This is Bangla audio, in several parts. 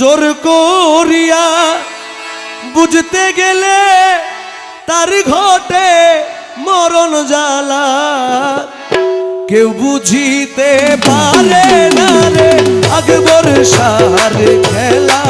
জোর করিয়া বুঝতে গেলে তার ঘটে মরণ জ্বালা। কেউ বুঝিতে পারে না রে, আকবর সার খেলা।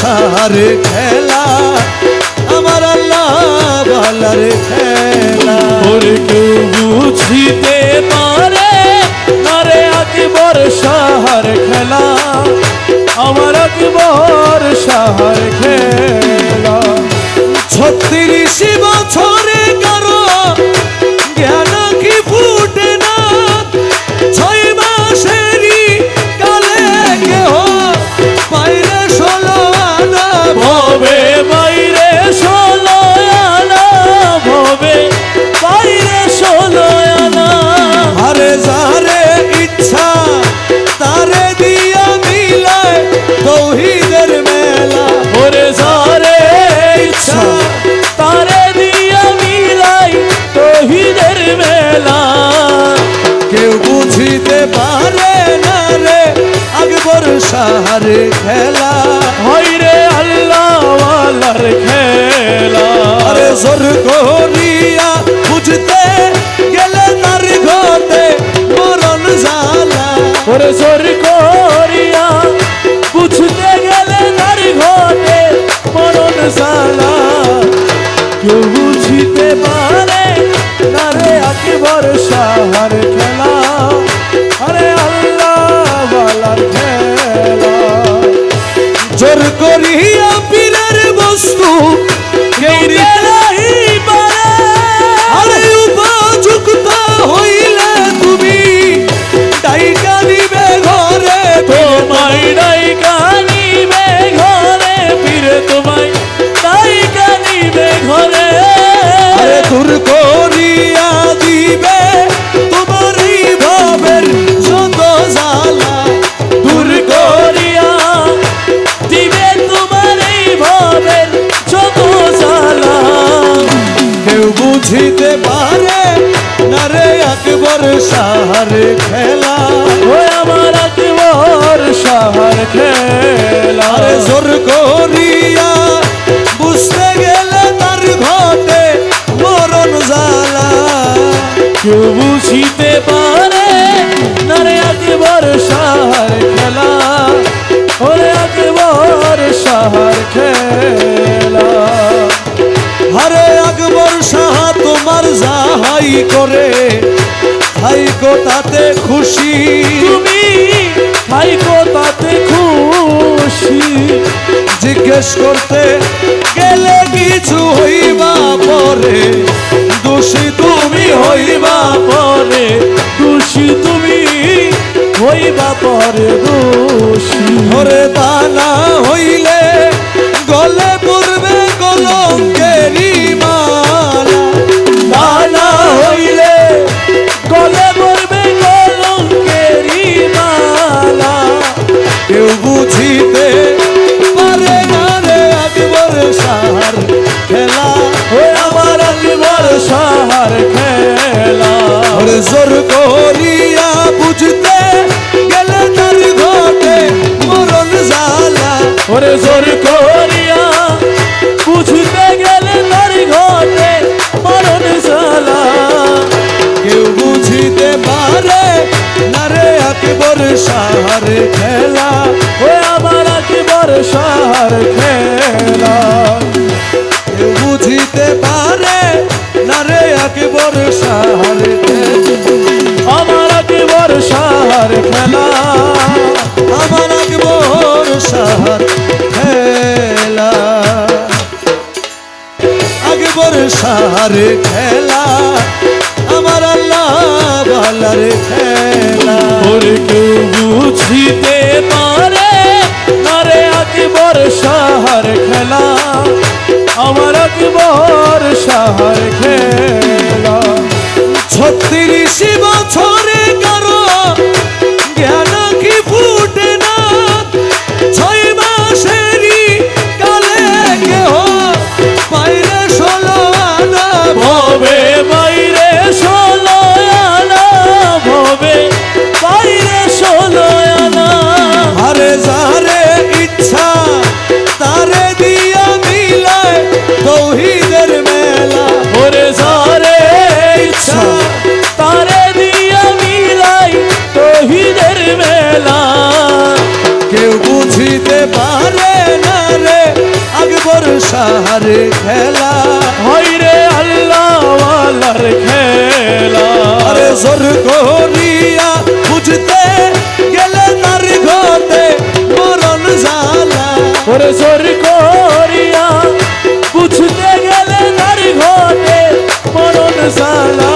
সাহার খেলা, আমার আল্লাহ বালার খেলা। ওরে কেউ বুঝিতে পারে আরে আকবর শহর খেলা, আমার আকবর শহর খেলা। ছত্রিশ বছরে কারও খেলা। হইরে আল্লাহ ওয়ালার খেলা। আরে জোর করিয়া বুঝতে গেলে তার ঘটে মরণ জ্বালা। ওরে জোর করিয়া বুঝতে গেলে তার ঘটে মরণ কেউ বুঝিতে পারে না রে আকবর সাহার খেলা। আরে দূর করিয়া দিবে তোমারই ভাবের যত জ্বালা। দূর করিয়া দিবে তোমার এই ভাবের যত জ্বালা। কেউ বুঝিতে পারে না রে আকবর সাহার খেলা। ও আমার আকবর শহর খেলা। জোর করিয়া বুঝতে গেলে কেউ বুঝিতে পারে না রে শহর খেলা। ওরে আকবর শহর খেলা। আরে আকবর সাহা তোমার যাহাই করে হাইকো তাতে খুশি। তুমি ভাইকো তাতে খুশি। জিজ্ঞেস করতে গেলে কিছু হইবা পরে। দোষী তুমি হইবা পরে দোষী তুমি হইবা পরে দোষী। হরে দানা হইলে ওরে জোর করিয়া বুঝতে গেলে তার ঘটে মরণ জ্বালা কেউ বুঝিতে পারে না রে আকবর সাহার খেলা। ওই আমার আকবর শহর খেলা। কেউ বুঝিতে পারে না রে আকবর সাহার আমার আকবর শহর খেলা। আমার সাহার খেলা, আমার আল্লাহ বালার খেলা। ওরে কেউ বুঝিতে পারে আরে আকবর সাহার খেলা, আমার আকবর সাহার খেলা। ছত্রিশ বছরে সাহারে খেলা। হইরে আল্লাহ ওয়ালার খেলা। আরে জোর করিয়া বুঝতে গেলে তার ঘটে মরণ জালা ওরে জোর করিয়া বুঝতে গেলে নার ঘটে মরণ সালা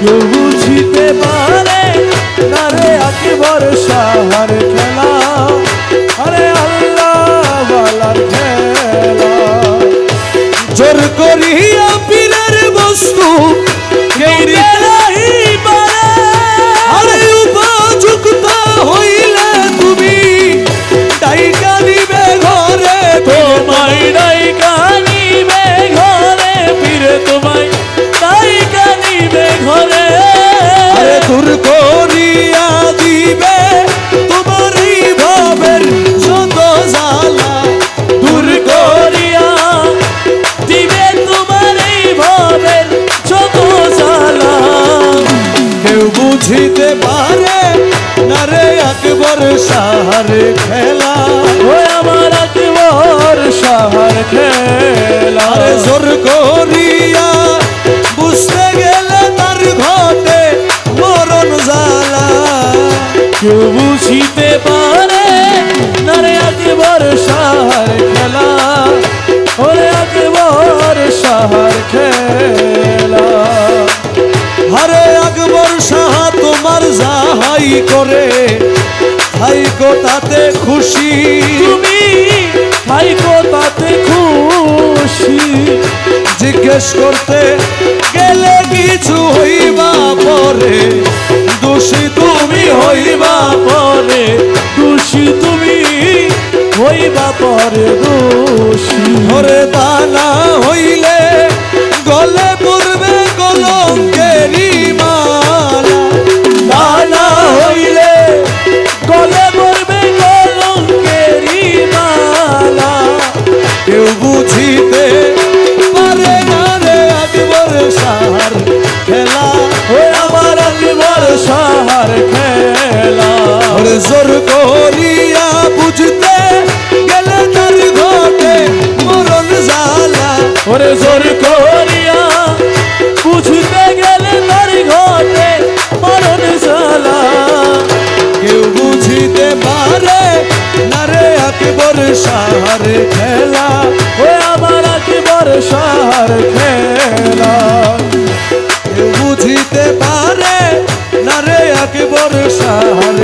কেউ বুঝিতে পারে না রে আকবর সাহার খেলা। আরে আকবর সাহার খেলা। ও আমার আকবর সাহার খেলা। জোর করিয়া বুঝতে গেলে তার ঘটে মরণ জ্বালা। কেউ বুঝিতে পারে তাতে খুশি? তুমি ভাইকো তাতে খুশি? জিজ্ঞেস করতে গেলে কিছু হইবা পরে। দোষী তুমি হইবা পরে। দোষী তুমি হইবা পরে দোষী মন জোর করিয়া বুঝতে গেলে তার ঘটে মরণ জালা ওরে জোর করিয়া বুঝতে গেলে তার ঘটে মরণ জালা কেউ বুঝিতে পারে না রে আকবর সাহার খেলা। ও আমার আকবর সাহার খেলা। কেউ বুঝিতে পারে না রে আকবর সাহার